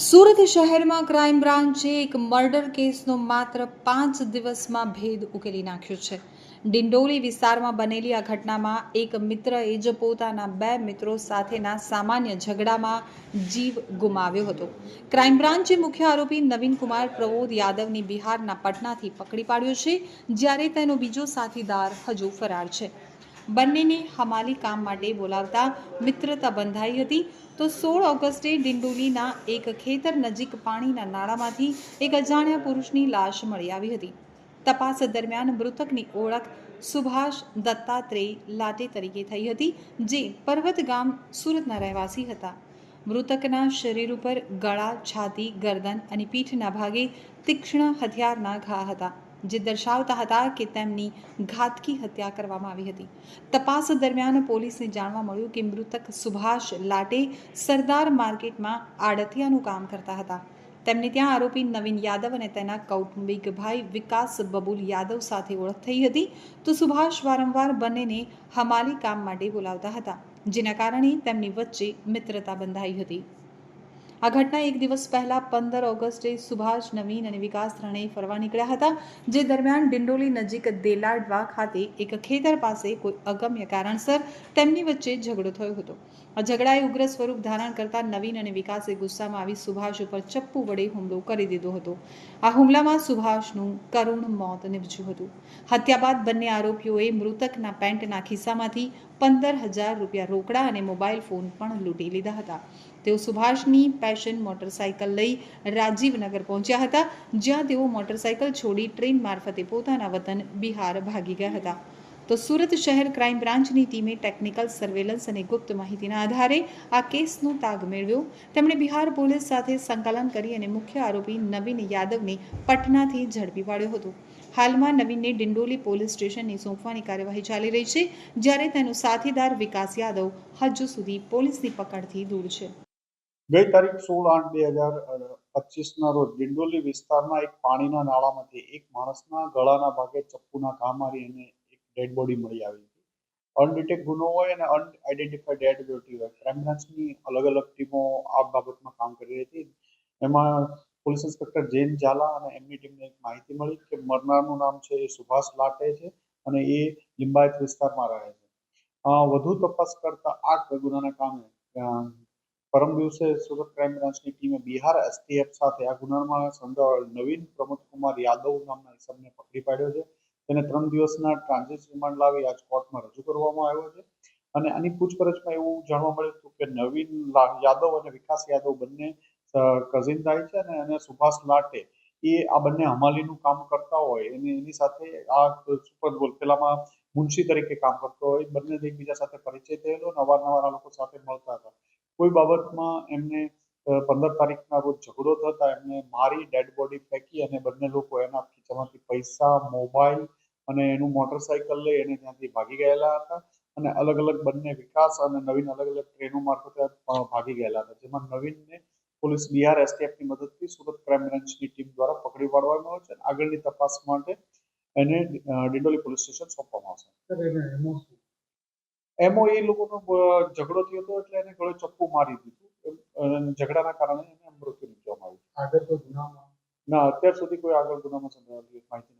સુરત શહેરમાં ક્રાઇમ બ્રાન્ચે એક મર્ડર કેસનો માત્ર પાંચ દિવસમાં ભેદ ઉકેલી નાખ્યો છે. ડિંડોલી વિસ્તારમાં બનેલી આ ઘટનામાં એક મિત્રએ જ પોતાના બે મિત્રો સાથેના સામાન્ય ઝઘડામાં જીવ ગુમાવ્યો હતો. ક્રાઇમ બ્રાન્ચે મુખ્ય આરોપી નવીન કુમાર પ્રબોધ યાદવની બિહારના પટનાથી પકડી પાડ્યો છે, જ્યારે તેનો બીજો સાથીદાર હજુ ફરાર છે. બંનેને હમાલી કામ માટે બોલાવતા મિત્રતા બંધાઈ હતી. તો સોળ ઓગસ્ટે ડિંડોલીના એક ખેતર નજીક પાણીના નાળામાંથી એક અજાણ્યા પુરુષની લાશ મળી આવી હતી. તપાસ દરમિયાન મૃતકની ઓળખ સુભાષ દત્તાત્રેય લાટે તરીકે થઈ હતી, જે પર્વત ગામ સુરતના રહેવાસી હતા. મૃતકના શરીર ઉપર ગળા, છાતી, ગરદન અને પીઠના ભાગે તીક્ષ્ણ હથિયારના ઘા હતા. જે દર્શાવતા હતા કે તેમની ઘાતકી હત્યા કરવામાં આવી હતી. તપાસ દરમિયાન પોલીસને જાણવા મળ્યું કે મૃતક સુભાષ લાટે સરદાર માર્કેટમાં આડતિયાનું કામ કરતા હતા. તેમને ત્યાં આરોપી નવીન યાદવ અને તેના કૌટુંબિક ભાઈ વિકાસ બબુલ યાદવ સાથે ઓળખ થઈ હતી. તો સુભાષ વારંવાર બંનેને હમાલી કામ માટે બોલાવતા હતા, જેના કારણે તેમની વચ્ચે મિત્રતા બંધાઈ હતી. આ ઘટના એક દિવસ પહેલા પંદર ઓગસ્ટે સુભાષ નવીન અને વિકાસ ત્રણેય ફરવા નીકળ્યા હતા, જે દરમિયાન ડિંડોલી નજીક દેલાડવા ખાતે એક ખેતર પાસે કોઈ અગમ્ય કારણસર તેમની વચ્ચે ઝઘડો થયો હતો. આ ઝઘડાએ ઉગ્ર સ્વરૂપ ધારણ કરતા નવીન અને વિકાસે ગુસ્સામાં આવી સુભાષ ઉપર ચપ્પુ વડે હુમલો કરી દીધો હતો. આ હુમલામાં સુભાષનું કરુણ મોત નીપજ્યું હતું. હત્યા બાદ બંને આરોપીઓએ મૃતકના પેન્ટના ખિસ્સામાંથી પંદર હજાર રૂપિયા રોકડા અને મોબાઈલ ફોન પણ લૂંટી લીધા હતા. તેઓ સુભાષની પેશન મોટરસાઇકલ લઈ રાજીવનગર પહોંચ્યા હતા, જ્યાં તેઓ મોટરસાઇકલ છોડી ટ્રેન મારફતે પોતાના વતન બિહાર ભાગી ગયા હતા. તો સુરત શહેર ક્રાઇમ બ્રાન્ચની ટીમે ટેકનિકલ સર્વેલન્સ અને ગુપ્ત માહિતીના આધારે આ કેસનો તાગ મેળવ્યો. તેમણે બિહાર પોલીસ સાથે સંકલન કરી અને મુખ્ય આરોપી નવીન યાદવને પટનાથી ઝડપી પાડ્યો હતો. હાલમાં નવીનને ડિંડોલી પોલીસ સ્ટેશનને સોંપવાની કાર્યવાહી ચાલી રહી છે, જ્યારે તેનો સાથીદાર વિકાસ યાદવ હજુ સુધી પોલીસની પકડથી દૂર છે. ગઈ તારીખ સોળ આઠ બે હજાર પચીસના રોજ ડિંડોલી વિસ્તારના એક પાણીના નાળામાંથી એક માણસના ગળાના ભાગે ચપ્પુના ઘા મારી અને એક ડેડ બોડી મળી આવી હતી. અનડિટેક ગુનો હોય અને અનઆઇડેન્ટિફાઈડ ડેડ બોડી હોય ક્રાઇમ અલગ અલગ ટીમો આ બાબતમાં કામ કરી રહી હતી. એમાં પોલીસ ઇન્સ્પેક્ટર જૈન ઝાલા અને એમની ટીમને એક માહિતી મળી કે મરનારનું નામ છે એ સુભાષ લાટે છે અને એ લિંબાયત વિસ્તારમાં રહે છે. વધુ તપાસ કરતા આ ગુનાના કામે પરમ દિવસે સુરત ક્રાઇમ બ્રાન્ચની ટીમે બિહાર એસટીએફ સાથે આ ગુનામાં સંડોવાયેલ નવીન પ્રમોદકુમાર યાદવ નામના ઇસમને પકડી પાડ્યો છે. તેને ત્રણ દિવસના ટ્રાન્ઝિટ રિમાન્ડ લાવી આજ કોર્ટમાં રજૂ કરવામાં આવ્યો છે. અને આની પૂછપરછમાં એવું જાણવા મળ્યું હતું કે નવીન યાદવ અને વિકાસ યાદવ બંને કઝિન થાય છે અને અને સુભાષ લાટે એ આ બંને હમાલીનું કામ કરતા હોય. એની એની સાથે આ સુપર ગોલ પેલામાં મુનશી તરીકે કામ કરતો હોય. બંને એકબીજા સાથે પરિચય થયેલો. અને અવારનવાર આ લોકો સાથે મળતા હતા. કોઈ બાબતમાં એમને પંદર તારીખના રોજ ઝઘડો થતા એમને મારી ડેડ બોડી ફેંકી અને બંને લોકો એના ખીચામાંથી પૈસા, મોબાઈલ અને એનું મોટરસાયકલ લઈ એને ત્યાંથી ભાગી ગયેલા હતા. અને અલગ અલગ બંને વિકાસ અને નવીન અલગ અલગ ટ્રેનો મારફતે ભાગી ગયેલા હતા. જેમાં નવીનને પોલીસ બિહાર એસટીએફની મદદથી સુરત ક્રાઇમ બ્રાન્ચની ટીમ દ્વારા પકડી પાડવામાં આવે છે આગળની તપાસ માટે એને ડિંડોલી પોલીસ સ્ટેશન સોંપવામાં આવશે. એમો એ લોકોનો અ, ઝઘડો થયો હતો એટલે એને ગળે ચપ્પુ મારી દીધું. ઝઘડાના કારણે એને મૃત્યુ નીપજવામાં આવ્યું આગળ તો ગુનામાં? ના અત્યાર સુધી કોઈ આગળ ગુનામાં સંડોવાયેલી માહિતી